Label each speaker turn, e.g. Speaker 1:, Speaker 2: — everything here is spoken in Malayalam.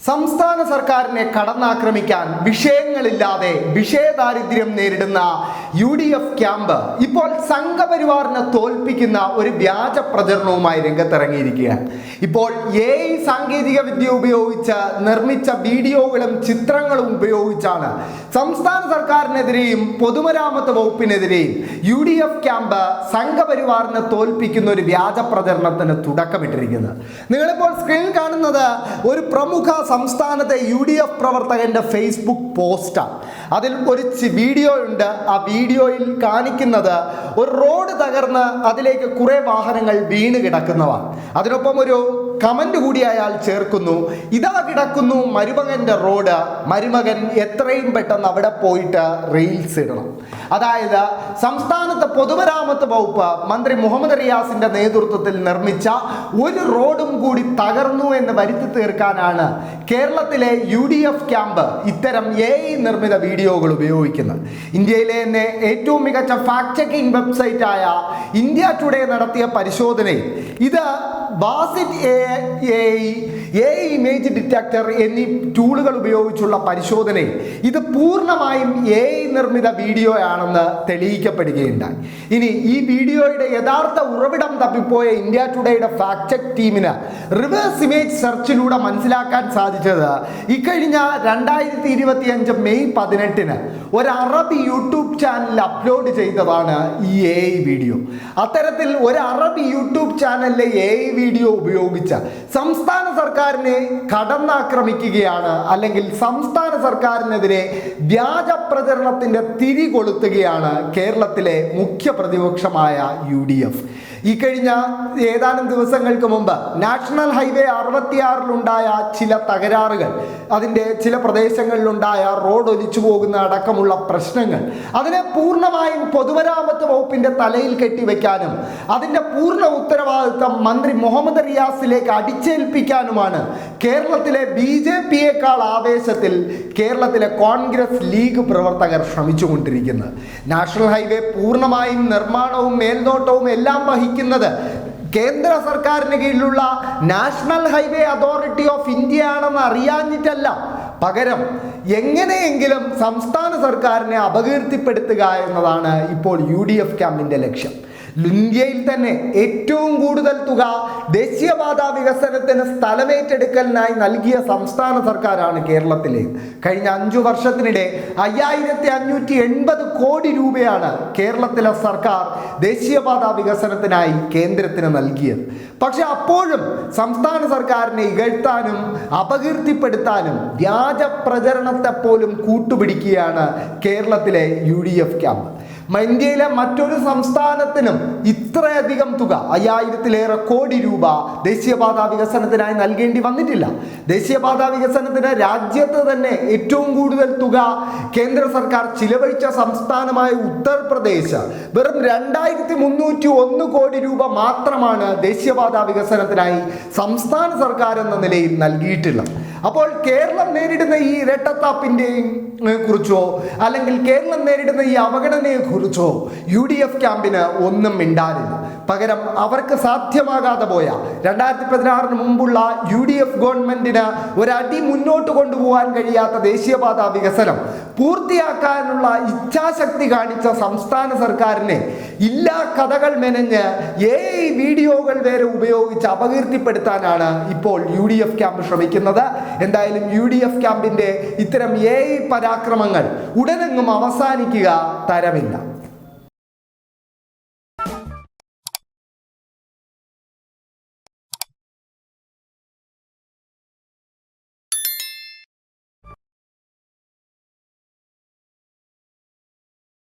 Speaker 1: സംസ്ഥാന സർക്കാരിനെ കടന്നാക്രമിക്കാൻ വിഷയങ്ങളില്ലാതെ വിഷയദാരിദ്ര്യം നേരിടുന്ന യു ഡി എഫ് ക്യാമ്പ് ഇപ്പോൾ സംഘപരിവാറിനെ തോൽപ്പിക്കുന്ന ഒരു വ്യാജ പ്രചരണവുമായി രംഗത്തിറങ്ങിയിരിക്കുകയാണ്. ഇപ്പോൾ എ ഐ സാങ്കേതിക വിദ്യ ഉപയോഗിച്ച് നിർമ്മിച്ച വീഡിയോകളും ചിത്രങ്ങളും ഉപയോഗിച്ചാണ് സംസ്ഥാന സർക്കാരിനെതിരെയും പൊതുമരാമത്ത് വകുപ്പിനെതിരെയും യു ഡി എഫ് ക്യാമ്പ് സംഘപരിവാറിനെ തോൽപ്പിക്കുന്ന ഒരു വ്യാജ പ്രചരണത്തിന് തുടക്കമിട്ടിരിക്കുന്നത്. നിങ്ങളിപ്പോൾ സ്ക്രീനിൽ കാണുന്നത് ഒരു പ്രമുഖ സംസ്ഥാനത്തെ യു ഡി എഫ് പ്രവർത്തകന്റെ ഫേസ്ബുക്ക് പോസ്റ്റാണ് അതിൽ ഒരു വീഡിയോ ഉണ്ട്. ആ വീഡിയോയിൽ കാണിക്കുന്നത് ഒരു റോഡ് തകർന്ന് അതിലേക്ക് കുറേ വാഹനങ്ങൾ വീണ് കിടക്കുന്നവ അതിനൊപ്പം ഒരു കമന്റ് കൂടി അയാൾ ചേർക്കുന്നു. ഇതാ കിടക്കുന്നു മരുമകന്റെ റോഡ്. മരുമകൻ എത്രയും പെട്ടെന്ന് അവിടെ പോയിട്ട് റീൽസ് ഇടണം. അതായത് സംസ്ഥാനത്തെ പൊതുമരാമത്ത് വകുപ്പ് മന്ത്രി മുഹമ്മദ് റിയാസിന്റെ നേതൃത്വത്തിൽ നിർമ്മിച്ച ഒരു റോഡും കൂടി തകർന്നു എന്ന് വരുത്തി തീർക്കാനാണ് കേരളത്തിലെ യു ഡി എഫ് ക്യാമ്പ് ഇത്തരം എ ഐ നിർമ്മിത വീഡിയോകൾ ഉപയോഗിക്കുന്നത്. ഇന്ത്യയിലെ തന്നെ ഏറ്റവും മികച്ച ഫാക്ട് ചെക്കിംഗ് വെബ്സൈറ്റായ ഇന്ത്യ ടുഡേ നടത്തിയ പരിശോധനയിൽ ഇത് ബാസിറ്റ് എ എ ഇമേജ് ഡിറ്റക്ടർ എന്നീ ടൂളുകൾ ഉപയോഗിച്ചുള്ള പരിശോധനയിൽ ഇത് പൂർണമായും എ നിർമ്മിത വീഡിയോ ആണെന്ന് തെളിയിക്കപ്പെടുകയുണ്ടായി. ഇനി ഈ വീഡിയോയുടെ യഥാർത്ഥ ഉറവിടം തപ്പിപ്പോയ ഇന്ത്യ ടുഡേയുടെ ഫാക്ട് ചെക്ക് ടീമിന് റിവേഴ്സ് ഇമേജ് സെർച്ചിലൂടെ മനസ്സിലാക്കാൻ സാധിച്ചത് ഇക്കഴിഞ്ഞ രണ്ടായിരത്തി ഇരുപത്തി അഞ്ച് മെയ് പതിനെട്ടിന് ഒരു അറബി യൂട്യൂബ് ചാനലിൽ അപ്ലോഡ് ചെയ്തതാണ് ഈ എ വീഡിയോ അത്തരത്തിൽ ഒരു അറബി യൂട്യൂബ് ചാനലിലെ എ വീഡിയോ ഉപയോഗിച്ച് സംസ്ഥാന സർക്കാരിനെ കടന്നാക്രമിക്കുകയാണ് അല്ലെങ്കിൽ സംസ്ഥാന സർക്കാരിനെതിരെ വ്യാജ പ്രചരണത്തിന്റെ തിരി കൊളുത്തുകയാണ് കേരളത്തിലെ മുഖ്യ പ്രതിപക്ഷമായ യു ഡി എഫ്. ഈ കഴിഞ്ഞ ഏതാനും ദിവസങ്ങൾക്ക് മുമ്പ് നാഷണൽ ഹൈവേ അറുപത്തിയാറിലുണ്ടായ ചില തകരാറുകൾ അതിന്റെ ചില പ്രദേശങ്ങളിലുണ്ടായ റോഡ് ഒലിച്ചു പോകുന്ന അടക്കമുള്ള പ്രശ്നങ്ങൾ അതിനെ പൂർണമായും പൊതുമരാമത്ത് വകുപ്പിന്റെ തലയിൽ കെട്ടിവെക്കാനും അതിന്റെ പൂർണ ഉത്തരവാദിത്തം മന്ത്രി മുഹമ്മദ് റിയാസിലേക്ക് അടിച്ചേൽപ്പിക്കാനുമാണ് കേരളത്തിലെ ബി ജെ പിയേക്കാൾ ആവേശത്തിൽ കേരളത്തിലെ കോൺഗ്രസ് ലീഗ് പ്രവർത്തകർ ശ്രമിച്ചുകൊണ്ടിരിക്കുന്നത്. നാഷണൽ ഹൈവേ പൂർണമായും നിർമ്മാണവും മേൽനോട്ടവും എല്ലാം വഹിക്കുന്നത് കേന്ദ്ര സർക്കാരിന് കീഴിലുള്ള national highway authority of India ആണെന്ന് അറിയാഞ്ഞിട്ടല്ല. പകരം എങ്ങനെയെങ്കിലും സംസ്ഥാന സർക്കാരിനെ അപകീർത്തിപ്പെടുത്തുക എന്നതാണ് ഇപ്പോൾ യു ഡി എഫ് ക്യാമ്പിന്റെ ലക്ഷ്യം. ഇന്ത്യയിൽ തന്നെ ഏറ്റവും കൂടുതൽ തുക ദേശീയപാത വികസനത്തിന് സ്ഥലമേറ്റെടുക്കലിനായി നൽകിയ സംസ്ഥാന സർക്കാരാണ് കേരളത്തിലെ. കഴിഞ്ഞ അഞ്ചു വർഷത്തിനിടെ അയ്യായിരത്തി അഞ്ഞൂറ്റി എൺപത് കോടി രൂപയാണ് കേരളത്തിലെ സർക്കാർ ദേശീയപാത വികസനത്തിനായി കേന്ദ്രത്തിന് നൽകിയത്. പക്ഷെ അപ്പോഴും സംസ്ഥാന സർക്കാരിനെ ഇകഴ്ത്താനും അപകീർത്തിപ്പെടുത്താനും വ്യാജ പ്രചരണത്തെ പോലും കൂട്ടുപിടിക്കുകയാണ് കേരളത്തിലെ യു ഡി എഫ് ക്യാമ്പ്. ഇന്ത്യയിലെ മറ്റൊരു സംസ്ഥാനത്തിനും ഇത്രയധികം തുക അയ്യായിരത്തിലേറെ കോടി രൂപ ദേശീയപാത വികസനത്തിനായി നൽകേണ്ടി വന്നിട്ടില്ല. ദേശീയപാത വികസനത്തിന് രാജ്യത്ത് തന്നെ ഏറ്റവും കൂടുതൽ തുക കേന്ദ്ര സർക്കാർ ചിലവഴിച്ച സംസ്ഥാനമായ ഉത്തർപ്രദേശ് വെറും രണ്ടായിരത്തി മുന്നൂറ്റി ഒന്ന് കോടി രൂപ മാത്രമാണ് ദേശീയപാത വികസനത്തിനായി സംസ്ഥാന സർക്കാർ എന്ന നിലയിൽ നൽകിയിട്ടുള്ളത്. അപ്പോൾ കേരളം നേരിടുന്ന ഈ ഇരട്ടത്താപ്പിന്റെയും കുറിച്ചോ അല്ലെങ്കിൽ കേരളം നേരിടുന്ന ഈ അവഗണനയെ കുറിച്ചോ യു ഡി എഫ് ക്യാമ്പിന് ഒന്നും മിണ്ടാറില്ല പകരം അവർക്ക് സാധ്യമാകാതെ പോയ രണ്ടായിരത്തി പതിനാറിന് മുമ്പുള്ള യു ഡി എഫ് ഗവൺമെന്റിന് ഒരടി മുന്നോട്ട് കൊണ്ടുപോകാൻ കഴിയാത്ത ദേശീയപാത വികസനം പൂർത്തിയാക്കാനുള്ള ഇച്ഛാശക്തി കാണിച്ച സംസ്ഥാന സർക്കാരിനെ ഇല്ലാ കഥകൾ മെനഞ്ഞ് എ വീഡിയോകൾ വരെ ഉപയോഗിച്ച് അപകീർത്തിപ്പെടുത്താനാണ് ഇപ്പോൾ യു ഡി എഫ് ക്യാമ്പ് ശ്രമിക്കുന്നത്. എന്തായാലും യു ഡി എഫ് ക്യാമ്പിന്റെ ഇത്തരം എ പരാക്രമങ്ങൾ ഉടനെങ്ങും അവസാനിക്കുക തരമില്ല.